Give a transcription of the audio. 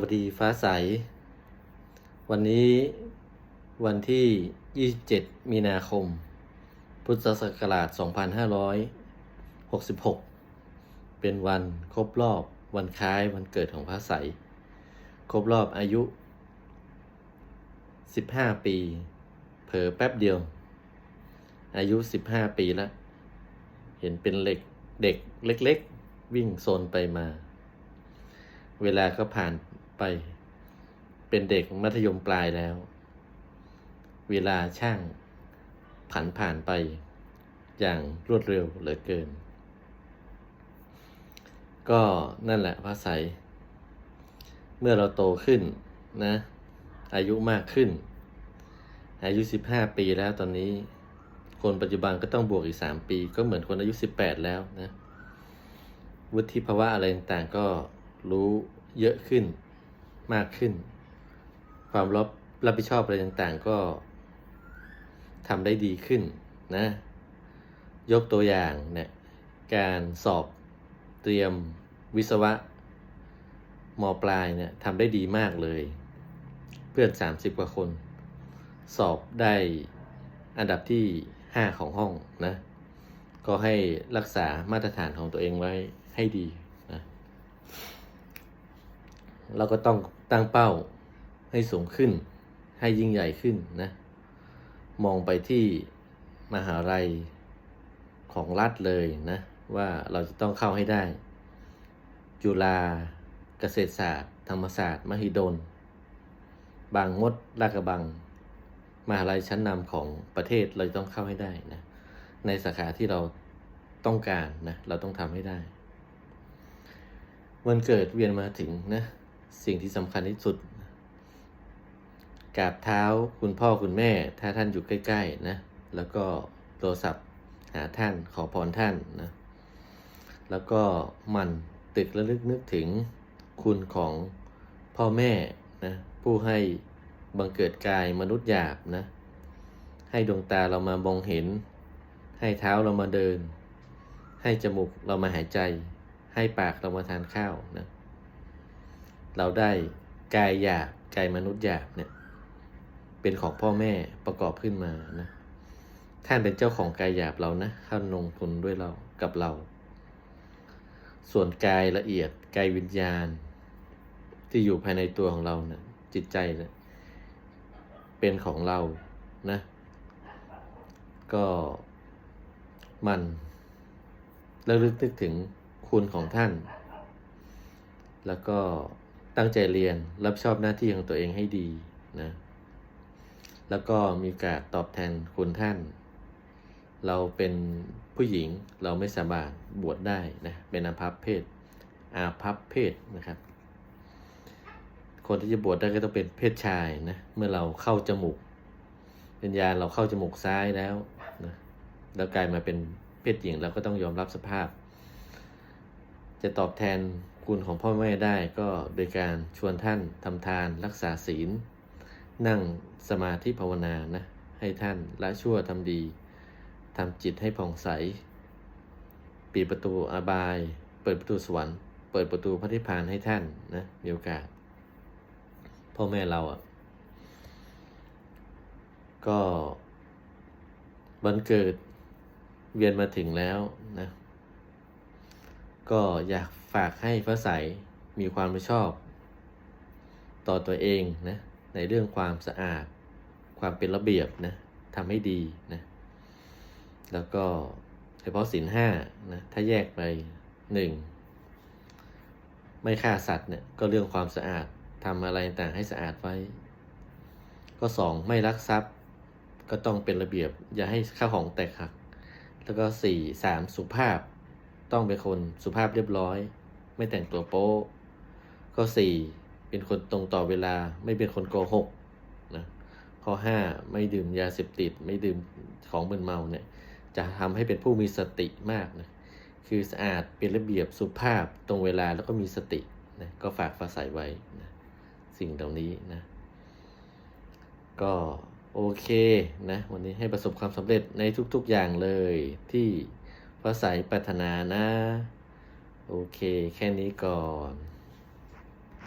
วัสดีฟ้าใส วันนี้วันที่ 27 มีนาคม พุทธศักราช 2566 เป็นวันครบรอบวันคล้ายวันเกิดของฟ้าใส ครบรอบอายุ 15 ปี เผลอแป๊บเดียว อายุ 15 ปีแล้ว เห็นเป็นเล็กเด็กเล็ก ๆ วิ่งโซนไปมาเวลาก็ผ่าน ไป เป็นเด็กมัธยมปลายแล้ว เวลาช่างผันผ่านไป อย่างรวดเร็วเหลือเกิน ก็นั่นแหละพระใสเมื่อเราโตขึ้นนะ อายุมากขึ้น อายุ 15 ปีแล้วตอนนี้ คนปัจจุบันก็ต้องบวกอีก 3 ปี ก็เหมือนคนอายุ 18 แล้วนะ วุฒิภาวะอะไรต่างๆก็รู้เยอะขึ้น มากขึ้น ความรับรับผิดชอบอะไรต่างๆ ก็ทำได้ดีขึ้นนะ ยกตัวอย่างเนี่ยการสอบเตรียมวิศวะมปลายเนี่ยทำได้ดีมากเลย เพื่อน 30 กว่าคน สอบได้อันดับที่ 5 ของห้องนะ ก็ให้รักษามาตรฐานของตัวเองไว้ให้ดีนะ เราก็ต้องตั้งเป้าให้สูงขึ้น ให้ยิ่งใหญ่ขึ้นนะ มองไปที่มหาลัยของรัฐเลยนะ ว่าเราจะต้องเข้าให้ได้ จุฬาเกษตรศาสตร์ ธรรมศาสตร์ มหิดล บางมดลาดกระบัง มหาลัยชั้นนำของประเทศเราต้องเข้าให้ได้นะ ในสาขาที่เราต้องการนะ เราต้องทำให้ได้ วันเกิดเวียนมาถึงนะ สิ่งที่สำคัญที่สุดกราบเท้าคุณพ่อคุณแม่ ถ้าท่านอยู่ใกล้ ๆ นะ แล้วก็โทรศัพท์หาท่านขอพรท่านนะ แล้วก็มันตึกระลึกนึกถึงคุณของพ่อแม่นะผู้ให้บังเกิดกายมนุษย์หยาบนะ ให้ดวงตาเรามามองเห็น ให้เท้าเรามาเดิน ให้จมูกเรามาหายใจ ให้ปากเรามาทานข้าวนะ เราได้กายหยาบกายมนุษย์หยาบเนี่ยเป็นของพ่อแม่ประกอบขึ้นมานะท่านเป็นเจ้าของกายหยาบเรานะท่านลงทุนด้วยเรากับเรา ส่วนกายละเอียดกายวิญญาณ ที่อยู่ภายในตัวของเราเนะี่ยจิตใจเนะี่ยเป็นของเรานะก็มันระลึกนึกถึงคุณของท่าน แล้วก็ ตั้งใจเรียนรับชอบหน้าที่ของตัวเองให้ดีนะแล้วก็มีการตอบแทนคุณท่าน เราเป็นผู้หญิงเราไม่สามารถบวชได้นะเป็นอาภัพเพศ อาภัพเพศนะครับ คนที่จะบวชได้ก็ต้องเป็นเพศชายนะเมื่อเราเข้าจมูกวิญญาณเราเข้าจมูกซ้ายแล้วนะแล้วกลายมาเป็นเพศหญิงเราก็ต้องยอมรับสภาพ จะตอบแทน คุณของพ่อแม่ได้ก็โดยการชวนท่านทำทานรักษาศีล นั่งสมาธิภาวนานะให้ท่านละชั่วทำดีทำจิตให้ผ่องใสปิดประตูอบาย เปิดประตูสวรรค์เปิดประตูพระนิพพานให้ท่านนะมีโอกาส พ่อแม่เราอะ ก็วันเกิดเวียนมาถึงแล้วนะ ก็อยากฝากให้พระใสยมีความรับผิดชอบ ต่อตัวเองนะในเรื่องความสะอาด ความเป็นระเบียบนะทำให้ดีนะแล้วก็เฉพาะสินห้านะถ้าแยกไปหนึ่งไม่ฆ่าสัตว์เนี่ยก็เรื่องความสะอาดทำอะไรต่างให้สะอาดไว้ ก็สองไม่ลักทรัพย์ ก็ต้องเป็นระเบียบ อย่าให้ข้าของแตกหัก แล้วก็สี่สามสุภาพ ต้องเป็นคนสุภาพเรียบร้อย ไม่แต่งตัวโป๊ข้อสี่เป็นคนตรงต่อเวลาไม่เป็นคนโกหกนะข้อห้าไม่ดื่มยาเสพติด ไม่ดื่มของมึนเมาเนี่ยจะทำให้เป็นผู้มีสติมากนะคือสะอาดเป็นระเบียบสุภาพตรงเวลาแล้วก็มีสตินะก็ฝากฟ้าใสไว้นะสิ่งเหล่านี้นะก็โอเคนะวันนี้ให้ประสบความสำเร็จในทุกๆอย่างเลยที่ พระใสยปรารถนานะ โอเค แค่นี้ก่อน